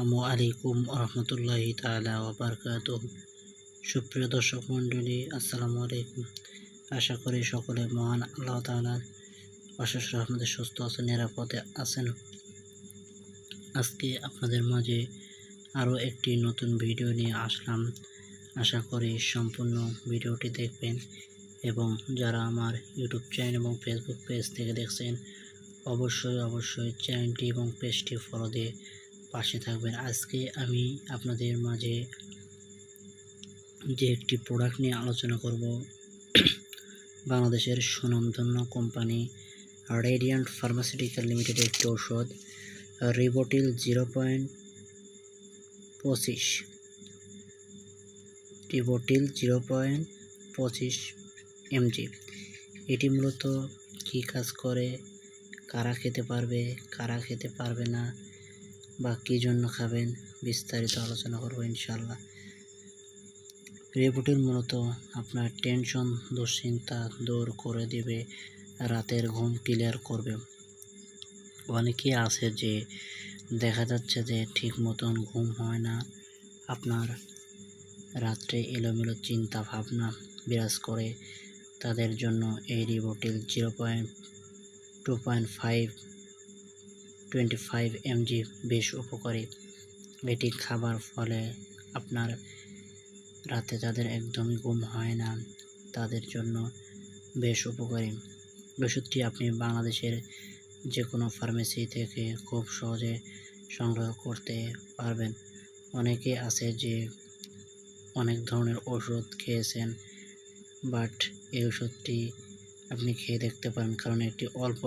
আসসালামু আলাইকুম রহমতুল্লাহ তালা সুপ্রিয় দর্শক মণ্ডলী, আসসালামু আলাইকুম। আশা করি সকলে মহান আল্লাহ তালার অশেষ রহমতে সুস্থ আছেন, নিরাপদে আছেন। আজকে আপনাদের মাঝে আরও একটি নতুন ভিডিও নিয়ে আসলাম। আশা করি সম্পূর্ণ ভিডিওটি দেখবেন এবং যারা আমার ইউটিউব চ্যানেল এবং ফেসবুক পেজ থেকে দেখছেন, অবশ্যই অবশ্যই চ্যানেলটি এবং পেজটি ফলো দিয়ে পাশে থাকবেন। আজকে আমি আপনাদের মাঝে যে একটি প্রোডাক্ট নিয়ে আলোচনা করব, বাংলাদেশের সুনামধন্য কোম্পানি রেডিয়ান্ট ফার্মাসিউটিক্যাল লিমিটেডের একটি ঔষধ রিবোটিল জিরো পয়েন্ট পঁচিশ। রিবোটিল জিরো পয়েন্ট পঁচিশ এমজি এটি মূলত কী কাজ করে, কারা খেতে পারবে, কারা খেতে পারবে না বা কী জন্য খাবেন বিস্তারিত আলোচনা করব ইনশাল্লাহ রেবুটিল মূলত আপনার টেনশন, দুশ্চিন্তা দূর করে দিবে, রাতের ঘুম ক্লিয়ার করবে। অনেকেই আছে যে দেখা যাচ্ছে যে ঠিক মতন ঘুম হয় না, আপনার রাত্রে এলোমেলো চিন্তা ভাবনা বিরাজ করে, তাদের জন্য এই Rivotril zero point, two point five twenty five mg বেশ উপকারী। এটি খাবার ফলে আপনার রাতে যাদের একদমই ঘুম হয় না, তাদের জন্য বেশ উপকারী। ওষুধটি আপনি বাংলাদেশের যে কোনো ফার্মেসি থেকে খুব সহজে সংগ্রহ করতে পারবেন। অনেকে আছে যে অনেক ধরনের ওষুধ খেয়েছেন, বাট এই ওষুধটি আপনি খেয়ে দেখতে পারেন, কারণ একটি অল্প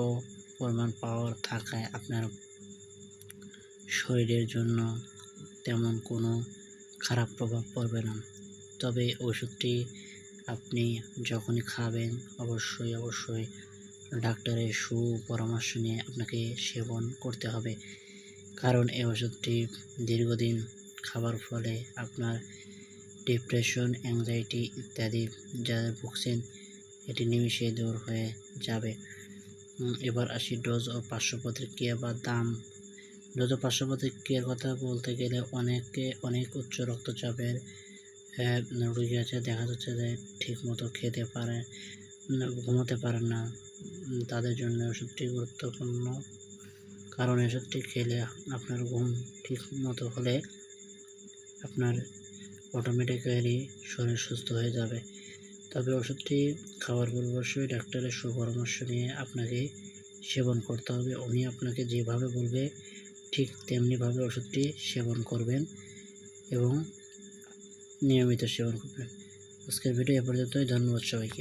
পরিমাণ পাওয়ার থাকায় আপনার শরীরের জন্য তেমন কোনো খারাপ প্রভাব পড়বে না। তবে ওষুধটি আপনি যখনই খাবেন, অবশ্যই অবশ্যই ডাক্তারের সুপরামর্শ নিয়ে আপনাকে সেবন করতে হবে। কারণ এই ওষুধটি দীর্ঘদিন খাবার ফলে আপনার ডিপ্রেশন অ্যাংজাইটি ইত্যাদি যা ভুগছেন, এটি নিমিশে দূর হয়ে যাবে। এবার আসি ডোজ ও পার্শ্ব প্রতিক্রিয়া বা দাম। ডোজ ও পার্শ্ব প্রতিক্রিয়ার কথা বলতে গেলে অনেকে অনেক উচ্চ রক্তচাপের রুগী আছে, দেখা যাচ্ছে যে ঠিক মতো খেতে পারে ঘুমাতে পারে না। তাদের জন্য ওষুধটি গুরুত্বপূর্ণ। কারণ ওষুধটি খেলে আপনার ঘুম ঠিক মতো হলে আপনার অটোমেটিক্যালি শরীর সুস্থ হয়ে যাবে। তবে ওষুধটি খাওয়ার পর অবশ্যই ডাক্তারের সুপরামর্শ নিয়ে আপনাকে সেবন করতে হবে। উনি আপনাকে যেভাবে বলবে, ঠিক তেমনিভাবে ওষুধটি সেবন করবেন এবং নিয়মিত সেবন করবেন। আজকের ভিডিও এ পর্যন্তই। ধন্যবাদ সবাইকে।